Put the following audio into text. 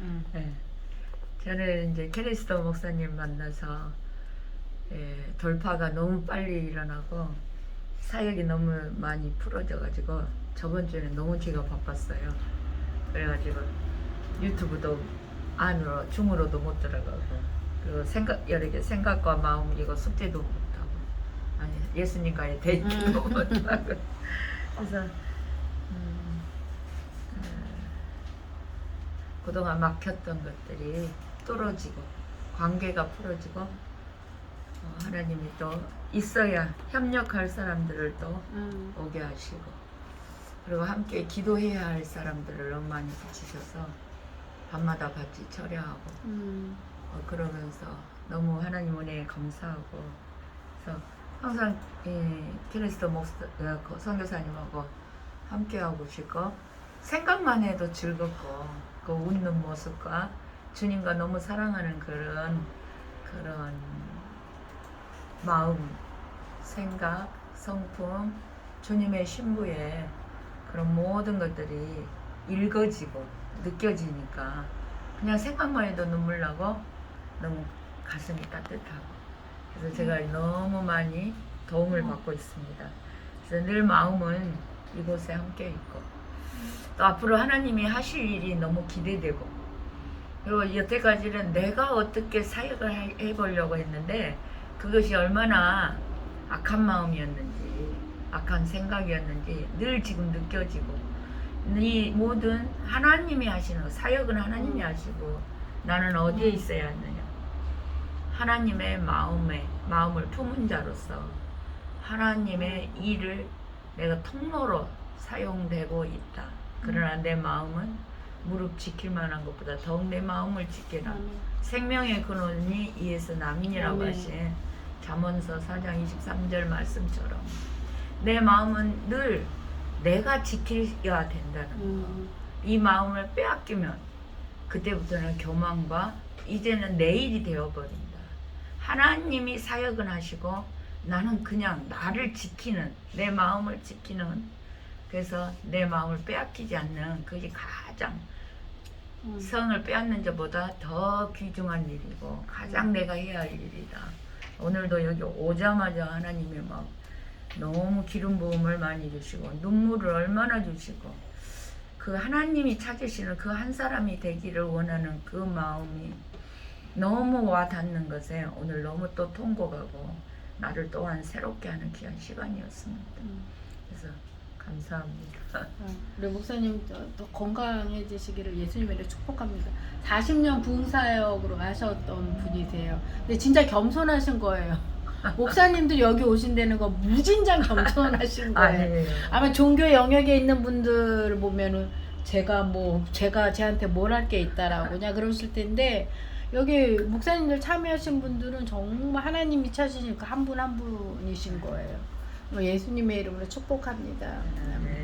음. 네. 저는 이제 캐리스터 목사님 만나서 예, 돌파가 너무 빨리 일어나고 사역이 너무 많이 풀어져가지고 저번 주에는 너무 제가 바빴어요. 그래가지고 유튜브도 안으로 중으로도 못 들어가고 그리고 생각 여러 개 생각과 마음 이거 숙제도 못하고 아니 예수님과의 데이트도 음. 못하고 그래서 음, 음, 그동안 막혔던 것들이 뚫어지고 관계가 풀어지고 어, 하나님이 또 있어야 협력할 사람들을 또 음. 오게 하시고 그리고 함께 기도해야 할 사람들을 너무 많이 붙이셔서 밤마다 같이 철야하고 음. 어, 그러면서 너무 하나님 은혜에 감사하고 그래서 항상 이 키리스토 목사 어, 그 선교사님하고 함께하고 싶고 생각만 해도 즐겁고 그 웃는 모습과 주님과 너무 사랑하는 그런 그런 마음, 생각, 성품, 주님의 신부의 그런 모든 것들이 읽어지고 느껴지니까 그냥 생각만 해도 눈물 나고 너무 가슴이 따뜻하고. 그래서 제가 너무 많이 도움을 받고 있습니다. 그래서 늘 마음은 이곳에 함께 있고 또 앞으로 하나님이 하실 일이 너무 기대되고 그리고 여태까지는 내가 어떻게 사역을 해- 해보려고 했는데 그것이 얼마나 악한 마음이었는지 악한 생각이었는지 늘 지금 느껴지고 이 모든 하나님이 하시는 거, 사역은 하나님이 하시고 나는 어디에 있어야 하느냐. 하나님의 마음에 마음을 품은 자로서 하나님의 일을 내가 통로로 사용되고 있다. 그러나 내 마음은 무릎 지킬 만한 것보다 더욱 내 마음을 지켜라. 아멘. 생명의 근원이 이에서 남인이라고 아멘. 하신 잠언서 4장 23절 말씀처럼 내 마음은 늘 내가 지켜야 된다는 거. 음. 이 마음을 빼앗기면 그때부터는 교만과 이제는 내일이 되어버린다. 하나님이 사역은 하시고 나는 그냥 나를 지키는 내 마음을 지키는 그래서 내 마음을 빼앗기지 않는 그게 가장 음. 성을 빼앗는 것보다 더 귀중한 일이고 가장 내가 해야 할 일이다. 오늘도 여기 오자마자 하나님이 막 너무 기름 부음을 많이 주시고 눈물을 얼마나 주시고 그 하나님이 찾으시는 그 한 사람이 되기를 원하는 그 마음이 너무 와 닿는 것에 오늘 너무 또 통곡하고 나를 또한 새롭게 하는 귀한 시간이었습니다. 음. 그래서 감사합니다. 어, 우리 목사님 더, 더 건강해지시기를 예수님으로 축복합니다. 40년 부흥사역으로 하셨던 분이세요. 근데 진짜 겸손하신 거예요. 목사님들 여기 오신다는 거 무진장 겸손하신 거예요. 아니에요. 아마 종교 영역에 있는 분들 보면은 제가 뭐 제가 쟤한테 뭘 할 게 있다라고 그냥 그러실 텐데 여기 목사님들 참여하신 분들은 정말 하나님이 찾으신 그 한 분 한 분이신 거예요. 뭐 예수님의 이름으로 축복합니다. 네.